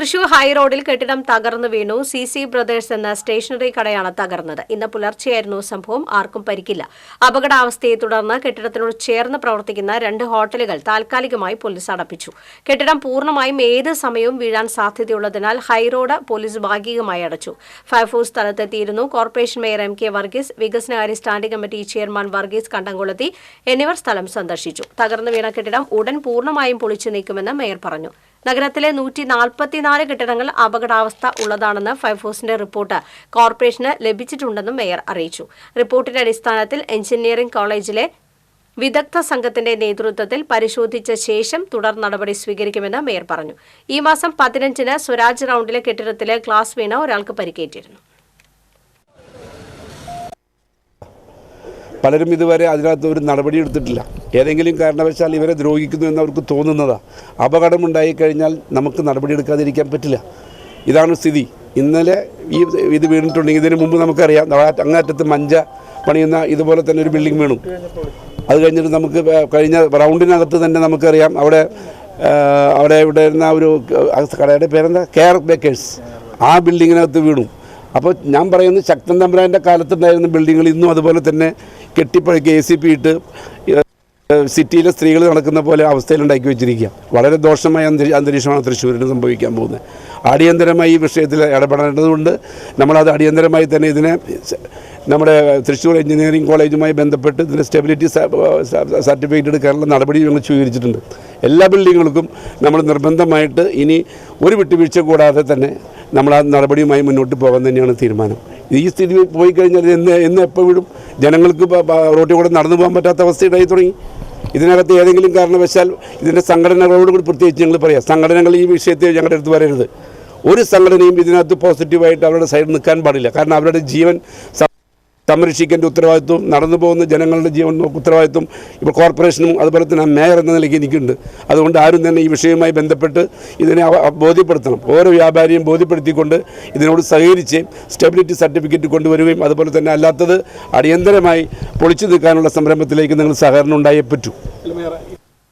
തൃശൂർ ഹൈറോഡിൽ കെട്ടിടം തകർന്നു വീണു സി സി ബ്രദേഴ്സ് എന്ന സ്റ്റേഷനറി കടയാണ് തകർന്നത്. ഇന്ന് പുലർച്ചെയായിരുന്നു സംഭവം. ആർക്കും പരിക്കില്ല. അപകടാവസ്ഥയെ തുടർന്ന് കെട്ടിടത്തിനോട് ചേർന്ന് പ്രവർത്തിക്കുന്ന രണ്ട് ഹോട്ടലുകൾ താൽക്കാലികമായി പോലീസ് അടപ്പിച്ചു. കെട്ടിടം പൂർണമായും ഏത് സമയവും വീഴാൻ സാധ്യതയുള്ളതിനാൽ ഹൈറോഡ് പോലീസ് ഭാഗികമായി അടച്ചു. Fire force സ്ഥലത്തെത്തിയിരുന്നു corporation mayor M K Varghese വികസനകാര്യ സ്റ്റാൻഡിംഗ് കമ്മിറ്റി ചെയർമാൻ വർഗീസ് കണ്ടംകുളത്തി എന്നിവർ സ്ഥലം സന്ദർശിച്ചു. തകർന്നു വീണ കെട്ടിടം ഉടൻ പൂർണമായും പൊളിച്ചു നീക്കുമെന്ന് മേയർ പറഞ്ഞു. നഗരത്തിലെ നൂറ്റി നാൽപ്പത്തിനാല് കെട്ടിടങ്ങൾ അപകടാവസ്ഥ ഉള്ളതാണെന്ന് ഫയർഫോഴ്സിന്റെ റിപ്പോർട്ട് കോർപ്പറേഷന് ലഭിച്ചിട്ടുണ്ടെന്നും മേയർ അറിയിച്ചു. റിപ്പോർട്ടിന്റെ അടിസ്ഥാനത്തിൽ എഞ്ചിനീയറിംഗ് കോളേജിലെ വിദഗ്ധ സംഘത്തിന്റെ നേതൃത്വത്തിൽ പരിശോധിച്ച ശേഷം തുടർ നടപടി സ്വീകരിക്കുമെന്ന് മേയർ പറഞ്ഞു. ഈ മാസം പതിനഞ്ചിന് സ്വരാജ് റൌണ്ടിലെ കെട്ടിടത്തിലെ ഗ്ലാസ് വീണ ഒരാൾക്ക് പരിക്കേറ്റിരുന്നു. പലരും ഇതുവരെ അതിനകത്ത് ഒരു നടപടി എടുത്തിട്ടില്ല. ഏതെങ്കിലും കാരണവശാൽ ഇവരെ ദ്രോഹിക്കുന്നു എന്ന് അവർക്ക് തോന്നുന്നതാണ് അപകടമുണ്ടായി കഴിഞ്ഞാൽ നമുക്ക് നടപടി എടുക്കാതിരിക്കാൻ പറ്റില്ല. ഇതാണ് സ്ഥിതി. ഇന്നലെ ഈ ഇത് വീണിട്ടുണ്ടെങ്കിൽ ഇതിന് മുമ്പ് നമുക്കറിയാം. അങ്ങാറ്റത്ത് മഞ്ച പണിയുന്ന ഇതുപോലെ തന്നെ ഒരു ബിൽഡിംഗ് വീണു. അത് കഴിഞ്ഞിട്ട് നമുക്ക് കഴിഞ്ഞ റൗണ്ടിനകത്ത് തന്നെ നമുക്കറിയാം. അവിടെ അവിടെ ഇവിടെ ഇരുന്ന ഒരു കടയുടെ പേരെന്താ? കെയർ ബേക്കേഴ്സ് ആ ബിൽഡിങ്ങിനകത്ത് വീണു. അപ്പോൾ ഞാൻ പറയുന്നത് ശക്തൻ തമ്പുരാന്റെ കാലത്തുണ്ടായിരുന്ന ബിൽഡിങ്ങുകൾ ഇന്നും അതുപോലെ തന്നെ കെട്ടിപ്പഴ കെ സി പി ഇട്ട് സിറ്റിയിലെ സ്ത്രീകൾ നടക്കുന്ന പോലെ അവസ്ഥയിൽ ഉണ്ടാക്കി വെച്ചിരിക്കുക. വളരെ ദോഷമായ അന്തരീ അന്തരീക്ഷമാണ് തൃശ്ശൂരിന് സംഭവിക്കാൻ പോകുന്നത്. അടിയന്തരമായി ഈ വിഷയത്തിൽ ഇടപെടേണ്ടതുകൊണ്ട് നമ്മളത് അടിയന്തരമായി തന്നെ ഇതിനെ നമ്മുടെ തൃശ്ശൂർ എഞ്ചിനീയറിംഗ് കോളേജുമായി ബന്ധപ്പെട്ട് ഇതിന്റെ സ്റ്റെബിലിറ്റി സർട്ടിഫിക്കറ്റ് എടുക്കാനുള്ള നടപടി ഞങ്ങൾ സ്വീകരിച്ചിട്ടുണ്ട്. എല്ലാ ബിൽഡിങ്ങുകൾക്കും നമ്മൾ നിർബന്ധമായിട്ട് ഇനി ഒരു വിട്ടുവീഴ്ച കൂടാതെ തന്നെ നമ്മൾ ആ നടപടിയുമായി മുന്നോട്ട് പോകാൻ തന്നെയാണ് തീരുമാനം. ഈ സ്ഥിതി പോയി കഴിഞ്ഞാൽ എന്ന് എന്ന് എപ്പോൾ വിടും ജനങ്ങൾക്ക് റോട്ടിൽ കൂടെ നടന്നു പോകാൻ പറ്റാത്ത അവസ്ഥ ഉണ്ടായി തുടങ്ങി. ഇതിനകത്ത് ഏതെങ്കിലും കാരണവശാൽ ഇതിന്റെ സംഘടനകളോട് കൂടി പ്രത്യേകിച്ച് ഞങ്ങൾ പറയാം. സംഘടനകൾ ഈ വിഷയത്തെ ഞങ്ങളുടെ അടുത്ത് വരരുത് ഒരു സംഘടനയും ഇതിനകത്ത് പോസിറ്റീവായിട്ട് അവരുടെ സൈഡിൽ നിൽക്കാൻ പാടില്ല. കാരണം അവരുടെ ജീവൻ സംരക്ഷിക്കേണ്ട ഉത്തരവാദിത്വം നടന്നു പോകുന്ന ജനങ്ങളുടെ ജീവൻ ഉത്തരവാദിത്വം ഇപ്പോൾ കോർപ്പറേഷനും അതുപോലെ തന്നെ മേയർ എന്ന നിലയ്ക്ക് എനിക്കുണ്ട്. അതുകൊണ്ട് ആരും തന്നെ ഈ വിഷയവുമായി ബന്ധപ്പെട്ട് ഇതിനെ ബോധ്യപ്പെടുത്തണം. ഓരോ വ്യാപാരിയും ബോധ്യപ്പെടുത്തിക്കൊണ്ട് ഇതിനോട് സഹകരിച്ച് സ്റ്റെബിലിറ്റി സർട്ടിഫിക്കറ്റ് കൊണ്ടുവരികയും അതുപോലെ തന്നെ അല്ലാത്തത് അടിയന്തരമായി പൊളിച്ചു നിൽക്കാനുള്ള സംരംഭത്തിലേക്ക് നിങ്ങൾ സഹകരണം ഉണ്ടായേ പറ്റൂ.